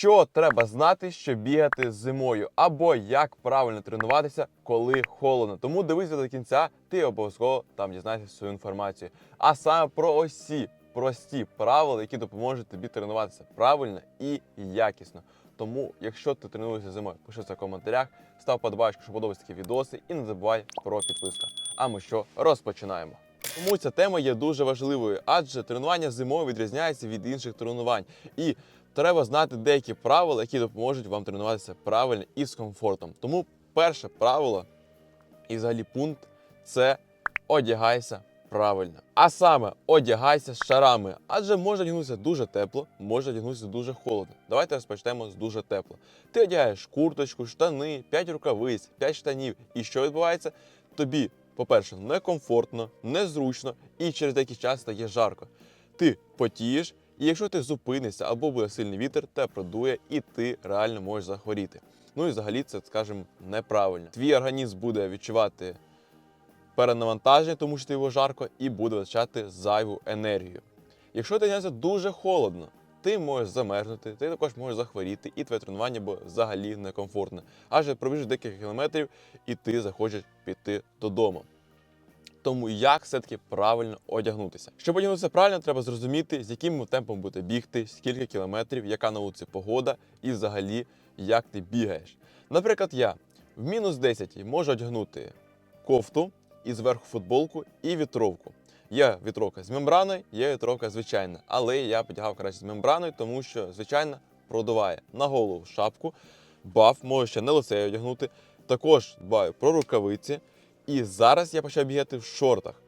Що треба знати, щоб бігати зимою, або як правильно тренуватися, коли холодно. Тому дивись до кінця, ти обов'язково там дізнаєшся свою інформацію. А саме про осі прості правила, які допоможуть тобі тренуватися правильно і якісно. Тому, якщо ти тренуєшся зимою, пиши це в коментарях, став подбайку, що подобаються такі відоси, і не забувай про підписку. А ми що розпочинаємо. Тому ця тема є дуже важливою, адже тренування зимою відрізняється від інших тренувань. І треба знати деякі правила, які допоможуть вам тренуватися правильно і з комфортом. Тому перше правило і взагалі пункт це одягайся правильно. А саме одягайся з шарами, адже може одягнутися дуже тепло, може одягнутися дуже холодно. Давайте розпочнемо з дуже тепло. Ти одягаєш курточку, штани, 5 рукавиць, 5 штанів. І що відбувається? Тобі, по-перше, некомфортно, незручно і через деякий час стає жарко. Ти потієш, і якщо ти зупинишся або буде сильний вітер, те продує, і ти реально можеш захворіти. Ну і взагалі це, скажімо, неправильно. Твій організм буде відчувати перенавантаження, тому що ти його жарко, і буде витрачати зайву енергію. Якщо ти дуже холодно, ти можеш замерзнути, ти також можеш захворіти, і твоє тренування буде взагалі некомфортне. Адже пробіжиш декілька кілометрів, і ти захочеш піти додому. Тому як все-таки правильно одягнутися? Щоб одягнутися правильно, треба зрозуміти, з яким темпом буде бігти, скільки кілометрів, яка на вулиці погода і взагалі як ти бігаєш. Наприклад, я в мінус 10 можу одягнути кофту і зверху футболку і вітровку. Є вітровка з мембраною, є вітровка звичайна, але я підягав краще з мембраною, тому що звичайно продуває на голову шапку, баф, можу ще на лице одягнути. Також дбаю про рукавиці. І зараз я почав бігати в шортах.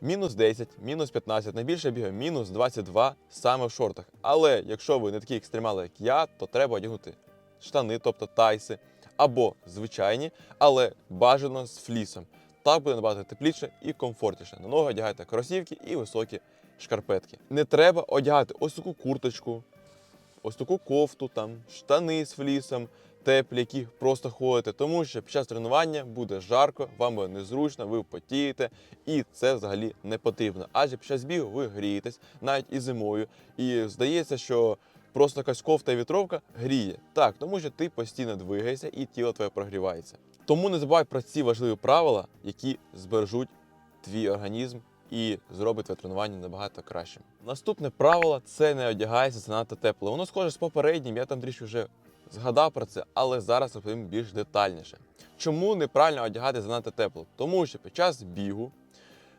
Мінус 10, мінус 15, найбільше я бігаю мінус 22 саме в шортах. Але якщо ви не такі екстремали, як я, то треба одягнути штани, тобто тайси, або звичайні, але бажано з флісом. Так буде набагато тепліше і комфортніше. На ноги одягайте кросівки і високі шкарпетки. Не треба одягати ось таку курточку, ось таку кофту, там, штани з флісом, теплі, які просто ходите, тому що під час тренування буде жарко, вам буде незручно, ви потієте, і це взагалі не потрібно. Адже під час бігу ви грієтесь навіть і зимою. І здається, що просто якась кофта і вітровка гріє. Так, тому що ти постійно двигаєшся і тіло твоє прогрівається. Тому не забувай про ці важливі правила, які збережуть твій організм і зробить твоє тренування набагато кращим. Наступне правило це не одягайся занадто тепло. Воно схоже з попереднім, я там трішки вже згадав про це, але зараз розповім більш детальніше. Чому неправильно одягати занадто тепло? Тому що під час бігу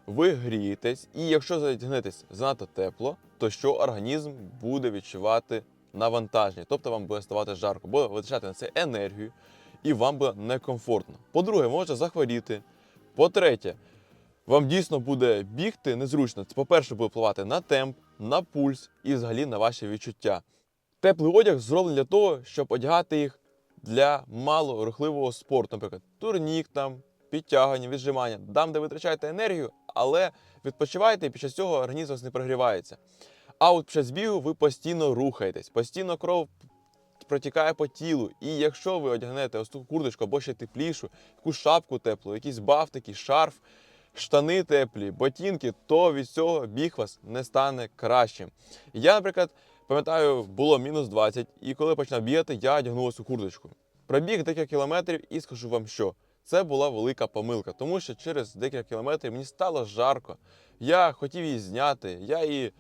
ви грієтесь, і якщо задягнетесь занадто тепло, то що організм буде відчувати навантаження, тобто вам буде ставати жарко, буде витрачати на це енергію, і вам буде некомфортно. По-друге, може захворіти. По-третє, вам дійсно буде бігти незручно. По-перше, буде впливати на темп, на пульс і взагалі на ваші відчуття. Теплий одяг зроблений для того, щоб одягати їх для малорухливого спорту, наприклад, турнік, там, підтягування, віджимання, там, де витрачаєте енергію, але відпочиваєте і під час цього організм вас не прогрівається. А от під час бігу ви постійно рухаєтесь, постійно кров протікає по тілу. І якщо ви одягнете ось таку курточку або ще теплішу, якусь шапку теплу, якийсь бафтики, шарф, штани теплі, ботинки, то від цього біг вас не стане кращим. Я, наприклад, пам'ятаю, було мінус 20, і коли почав бігати, я одягнув цю курточку. Пробіг декілька кілометрів і скажу вам, що це була велика помилка, тому що через декілька кілометрів мені стало жарко. Я хотів її зняти, я її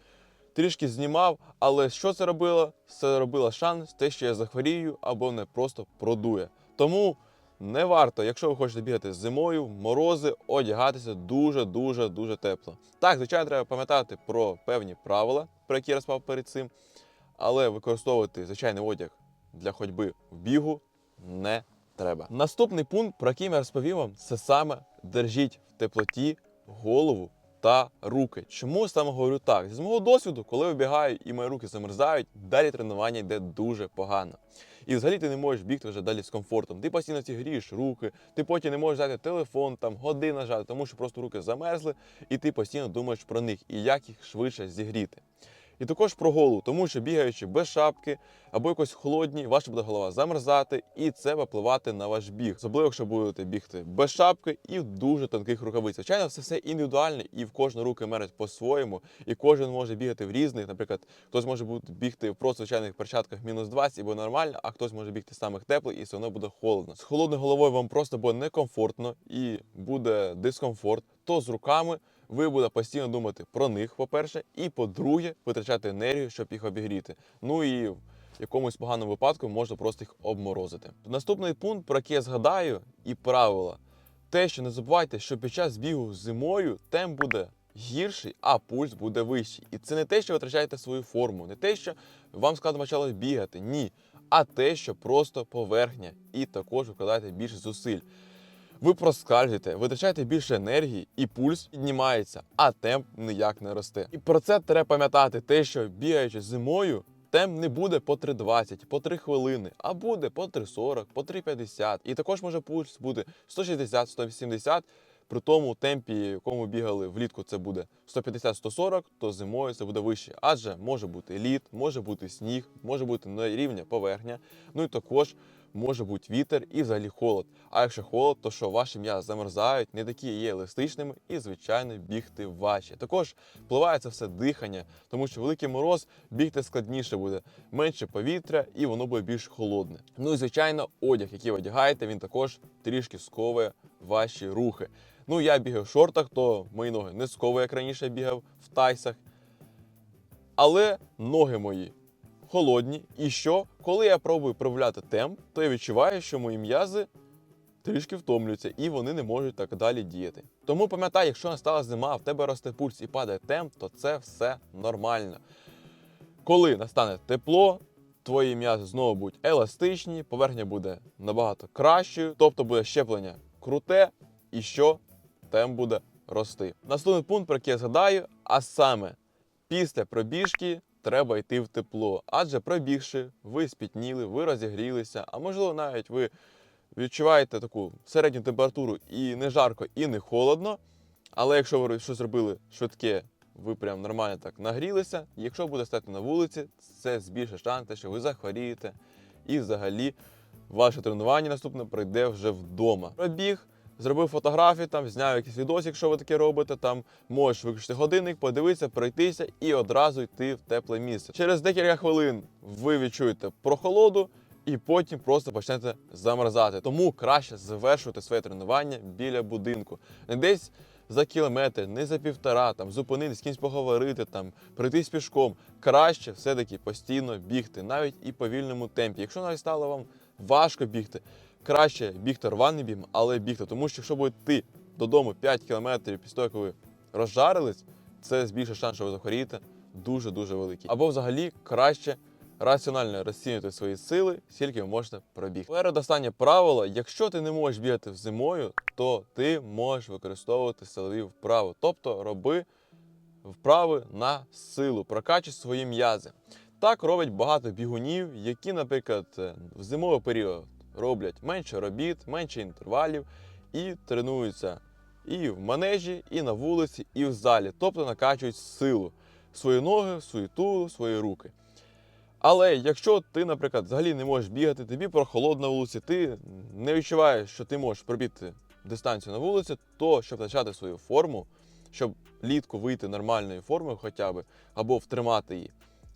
трішки знімав, але що це робило? Це робило шанс, те, що я захворію або не просто продує. Тому не варто, якщо ви хочете бігати зимою, в морози, одягатися дуже дуже дуже тепло. Так, звичайно, треба пам'ятати про певні правила, про які я розпав перед цим, але використовувати звичайний одяг для ходьби в бігу не треба. Наступний пункт, про який я розповім вам, це саме держіть в теплоті голову та руки. Чому саме говорю так? З мого досвіду, коли вибігаю і мої руки замерзають, далі тренування йде дуже погано. І взагалі ти не можеш бігти вже далі з комфортом. Ти постійно ці грієш руки, ти потім не можеш взяти телефон, там година нажати, тому що просто руки замерзли, і ти постійно думаєш про них і як їх швидше зігріти. І також про голову, тому що бігаючи без шапки або якось холодні, ваша буде голова замерзати, і це впливати на ваш біг. Особливо, якщо будете бігти без шапки і в дуже тонких рукавицях. Звичайно, це все індивідуально, і в кожну руки мерить по-своєму, і кожен може бігати в різних. Наприклад, хтось може бігти в просто звичайних перчатках мінус 20 і буде нормально, а хтось може бігти самих теплих і все одно буде холодно. З холодною головою вам просто буде некомфортно і буде дискомфорт. То з руками ви будете постійно думати про них, по-перше, і по-друге, витрачати енергію, щоб їх обігріти. Ну і в якомусь поганому випадку можна просто їх обморозити. Наступний пункт, про який я згадаю, і правила. Те, що не забувайте, що під час бігу зимою темп буде гірший, а пульс буде вищий. І це не те, що ви втрачаєте свою форму, не те, що вам складно почало бігати, ні. А те, що просто поверхня, і також викладаєте більше зусиль. Ви проскальзуєте, витрачаєте більше енергії, і пульс піднімається, а темп ніяк не росте. І про це треба пам'ятати, те, що бігаючи зимою, темп не буде по 3,20, по 3 хвилини, а буде по 3,40, по 3,50. І також може пульс бути 160, 180. При тому темпі, якому бігали влітку, це буде 150-140, то зимою це буде вище. Адже може бути лід, може бути сніг, може бути на рівня поверхня. Ну і також може бути вітер і взагалі холод. А якщо холод, то що ваші м'язи замерзають, не такі є еластичними і, звичайно, бігти важче. Також впливає це все дихання, тому що великий мороз бігти складніше буде, менше повітря і воно буде більш холодне. Ну і звичайно, одяг, який ви одягаєте, він також трішки сковує ваші рухи. Ну, я бігаю в шортах, то мої ноги не сковує, як раніше бігав в тайсах. Але ноги мої холодні. І що? Коли я пробую проявляти темп, то я відчуваю, що мої м'язи трішки втомлюються і вони не можуть так далі діяти. Тому пам'ятай, якщо настала зима, в тебе росте пульс і падає темп, то це все нормально. Коли настане тепло, твої м'язи знову будуть еластичні, поверхня буде набагато кращою, тобто буде щеплення круте, і що темп буде рости. Наступний пункт, про який я згадаю, а саме після пробіжки треба йти в тепло. Адже пробігши, ви спітніли, ви розігрілися, а можливо навіть ви відчуваєте таку середню температуру і не жарко, і не холодно. Але якщо ви щось зробили швидке, ви прям нормально так нагрілися. Якщо буде стати на вулиці, це збільшить шанси, що ви захворієте. І взагалі ваше тренування наступне пройде вже вдома. Пробіг, зробив фотографії, там зняв якийсь відос, якщо ви таке робите. Там можеш виключити годинник, подивитися, пройтися і одразу йти в тепле місце. Через декілька хвилин ви відчуєте прохолоду. І потім просто почнете замерзати. Тому краще завершувати своє тренування біля будинку. Не десь за кілометр, не за півтора, там зупинитись, з кимось поговорити, там пройтись пішком. Краще все-таки постійно бігти, навіть і в повільному темпі. Якщо навіть стало вам важко бігти, краще бігти рваний бігом, але бігти. Тому що якщо будете йти додому 5 кілометрів після того, як ви розжарились, це збільшить шанс, що ви захворієте дуже-дуже великий. Або взагалі краще раціонально розцінювати свої сили, скільки ви можете пробігти. Передостаннє правило: якщо ти не можеш бігати зимою, то ти можеш використовувати силові вправи. Тобто роби вправи на силу, прокачуй свої м'язи. Так роблять багато бігунів, які, наприклад, е, в зимовий період роблять менше робіт, менше інтервалів і тренуються і в манежі, і на вулиці, і в залі. Тобто накачують силу свої ноги, свою тулу, свої руки. Але якщо ти, наприклад, взагалі не можеш бігати, тобі прохолодно на вулиці, ти не відчуваєш, що ти можеш пробігти дистанцію на вулиці, то щоб почати свою форму, щоб літку вийти нормальною формою хоча б, або втримати її,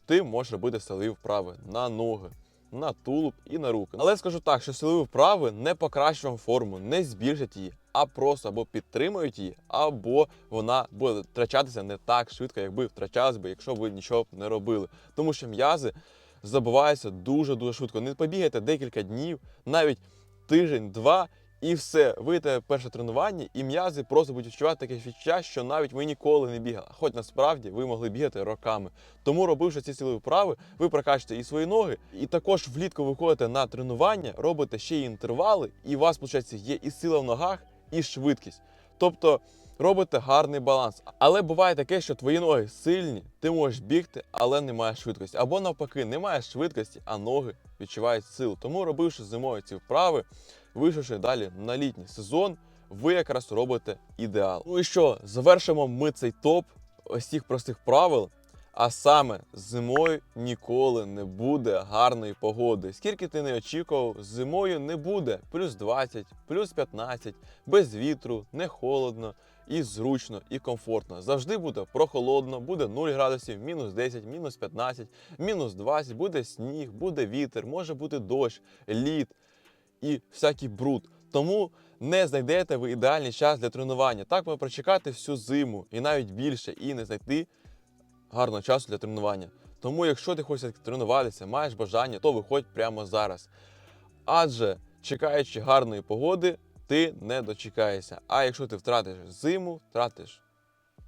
ти можеш робити силові вправи на ноги, на тулуб і на руки. Але скажу так, що силові вправи не покращують форму, не збільшать її, а просто або підтримують її, або вона буде втрачатися не так швидко, якби втрачалась би, якщо ви нічого не робили. Тому що м'язи забуваються дуже-дуже швидко. Не побігайте декілька днів, навіть тиждень-два, і все. вийде перше тренування, і м'язи просто будуть відчувати таке відчуття, що навіть ви ніколи не бігали. Хоч насправді ви могли бігати роками. Тому, робивши ці силові вправи, ви прокачуєте і свої ноги, і також влітку виходите на тренування, робите ще й інтервали, і у вас, виходить, є і сила в ногах, і швидкість. Тобто робите гарний баланс. Але буває таке, що твої ноги сильні, ти можеш бігти, але немає швидкості. Або навпаки, немає швидкості, а ноги відчувають силу. Тому, робивши зимою ці вправи, вийшовши далі на літній сезон, ви якраз робите ідеал. Ну і що, завершимо ми цей топ ось цих простих правил. А саме зимою ніколи не буде гарної погоди. Скільки ти не очікував, зимою не буде плюс 20, плюс 15, без вітру, не холодно, і зручно, і комфортно. Завжди буде прохолодно, буде 0 градусів, мінус 10, мінус 15, мінус 20, буде сніг, буде вітер, може бути дощ, лід і всякий бруд. Тому не знайдете ви ідеальний час для тренування. Так можна прочекати всю зиму і навіть більше, і не знайти гарного часу для тренування. Тому, якщо ти хочеш тренуватися, маєш бажання, то виходь прямо зараз. Адже чекаючи гарної погоди, ти не дочекаєшся. А якщо ти втратиш зиму, втратиш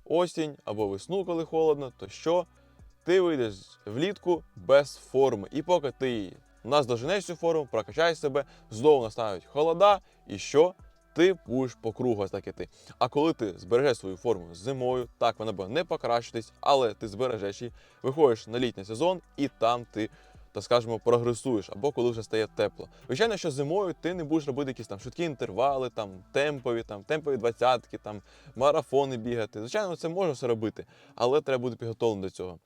осінь або весну, коли холодно, то що? Ти вийдеш влітку без форми. І поки ти наздоженеш цю форму, прокачаєш себе, знову настануть холода, і що? Ти будеш по кругу так іти. А коли ти збережеш свою форму зимою, так вона буде не покращитись, але ти збережеш її, виходиш на літній сезон, і там ти, так скажемо, прогресуєш, або коли вже стає тепло. Звичайно, що зимою ти не будеш робити якісь там швидкі інтервали, там темпові, там темпові двадцятки, там марафони бігати. Звичайно, це можна все робити, але треба бути підготовленим до цього.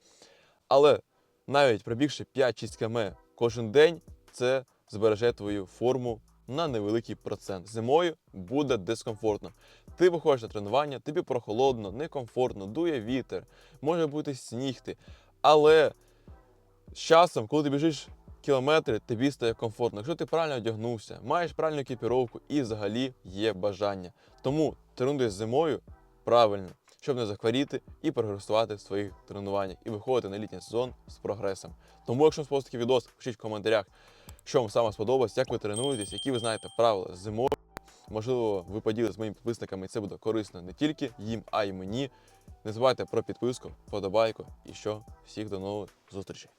Але навіть пробігши 5-6 км кожен день, це збереже твою форму на невеликий процент. Зимою буде дискомфортно. Ти виходиш на тренування, тобі прохолодно, некомфортно, дує вітер, може бути сніг. ти. Але з часом, коли ти біжиш кілометри, тобі стає комфортно. Якщо ти правильно одягнувся, маєш правильну екіпіровку і взагалі є бажання. Тому тренуй зимою правильно, щоб не захворіти і прогресувати в своїх тренуваннях і виходити на літній сезон з прогресом. Тому, якщо вам сподобався такий відос, пишіть в коментарях, що вам саме сподобалось, як ви тренуєтесь, які ви знаєте правила зимою. Можливо, ви поділитесь з моїми підписниками, і це буде корисно не тільки їм, а й мені. Не забувайте про підписку, подобайку і що всіх до нових зустрічей.